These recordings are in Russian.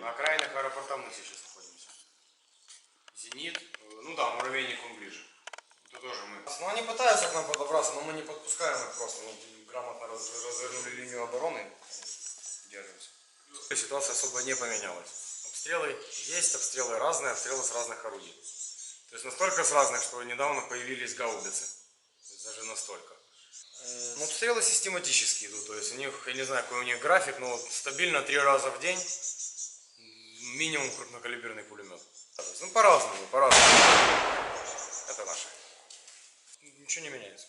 На окраинах аэропорта мы сейчас находимся. Зенит, э, ну да, муравейник он ближе. Это тоже мы. Ну они пытаются к нам подобраться, но мы не подпускаем их просто. Ну, грамотно раз- развернули линию обороны. Держимся. Ситуация особо не поменялась. Обстрелы есть, обстрелы разные, обстрелы с разных орудий. То есть настолько с разных, что недавно появились гаубицы. То есть даже настолько. Э, Ну, обстрелы систематически идут. То есть у них, я не знаю, какой у них график, но вот стабильно три раза в день минимум крупнокалиберный пулемет. Ну, по-разному, по-разному. Это наше. Ничего не меняется.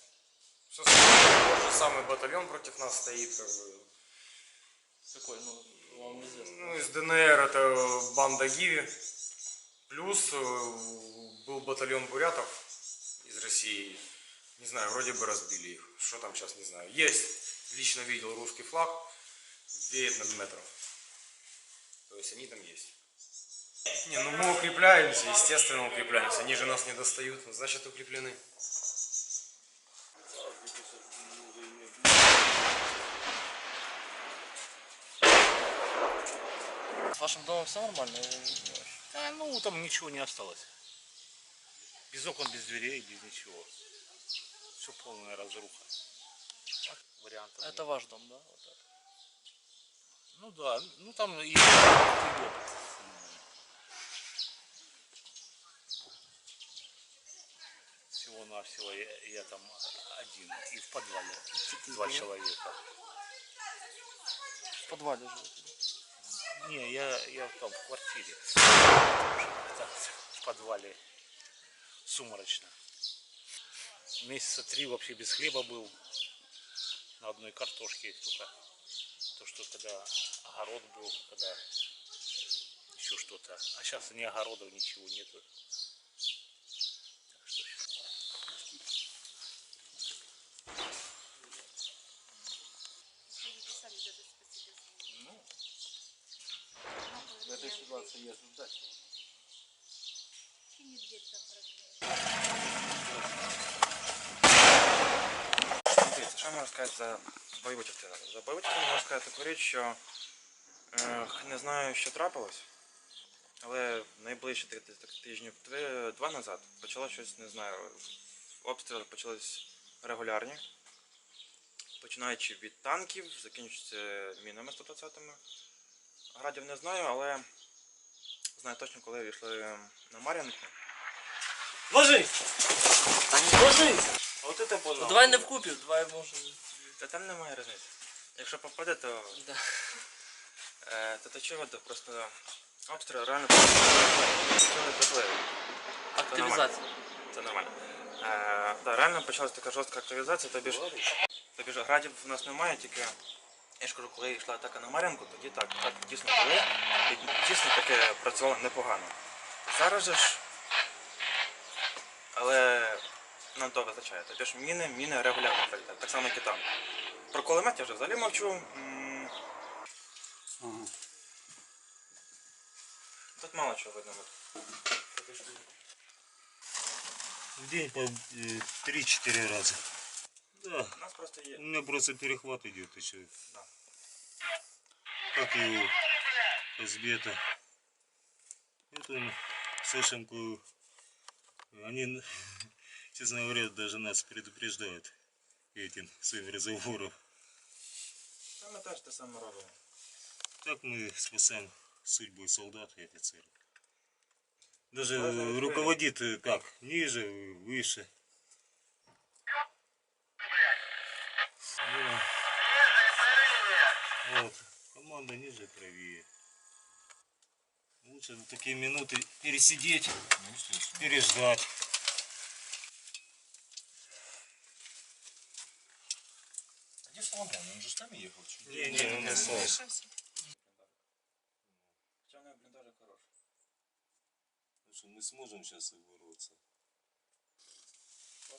Все тот же самый батальон против нас стоит, как бы. Какой, ну, вам неизвестно. Ну, из ДНР это банда Гиви. Плюс э, был батальон бурятов из России. Не знаю, вроде бы разбили их. Что там сейчас, не знаю. Есть. Лично видел русский флаг. Веет над метром. То есть они там есть. Не, ну мы укрепляемся, естественно укрепляемся. Они же нас не достают, значит укреплены. С вашим домом все нормально? или не очень? А, ну, там ничего не осталось. Без окон, без дверей, без ничего. Все полная разруха. Вариантов нет. Это ваш дом, да? Вот это. Ну да, ну там и. Всего-навсего я, я там один. И в подвале два человека. В подвале живете. Не, я, я там в квартире. В подвале сумрачно. Месяца три вообще без хлеба был. На одной картошке только. То, что когда огород был, когда еще что-то. А сейчас ни огородов, ничего нету. Так что В этой ситуации я ждать. Дивіться, що можна сказати за частину? За частину можна сказати таку річ, що е, не знаю, що трапилось, але так, тижнів два назад почало щось, не знаю, обстріли почались регулярні. Починаючи від танків, закінчуються мінами 120-ми. Градів не знаю, але знаю точно, коли війшли на Мар'янку. Ложись! Ложись! От це Ну, давай не вкупі, давай може. Та там немає різниці. Якщо попаде, то Да. Е, то чого, то просто обстріл реально почали. Активізація. Це нормально. Е, да, реально почалася така жорстка активізація, тобі ж, тобі ж градів в нас немає, тільки я ж кажу, коли йшла атака на Мар'янку, тоді так, так дійсно були, і дійсно таке працювало непогано. Зараз же ж, але нам того вистачає. Тобі ж міни, міни регулярно прилітають, так само як і там. Про кулемет я вже взагалі мовчу. М, Тут мало чого видно. от. В день по э, 3-4 раза. Да, У нас просто є. у меня просто перехват идет еще. Да. Как и у Казбета. Это он с Эшенко, они, честно говоря, даже нас предупреждают этим своим разговором. Та ми теж те саме робимо. Так мы спасаем судьбу солдат и офицеров. Даже ведь руководит э, как? Ниже, выше. Да. Вот. Команда ниже, правее. Лучше в такие минуты пересидеть, переждать. Соломон? Он же с нами ехал чуть Не, не, Хоча в неї бліндажик хороший. Ну что, мы сможем сейчас бороться. Да.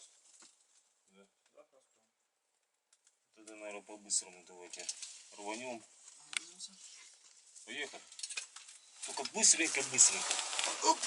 Да, просто. Тогда, наверное, по-быстрому давайте рванем. Поехали. Только быстренько, быстренько. Оп.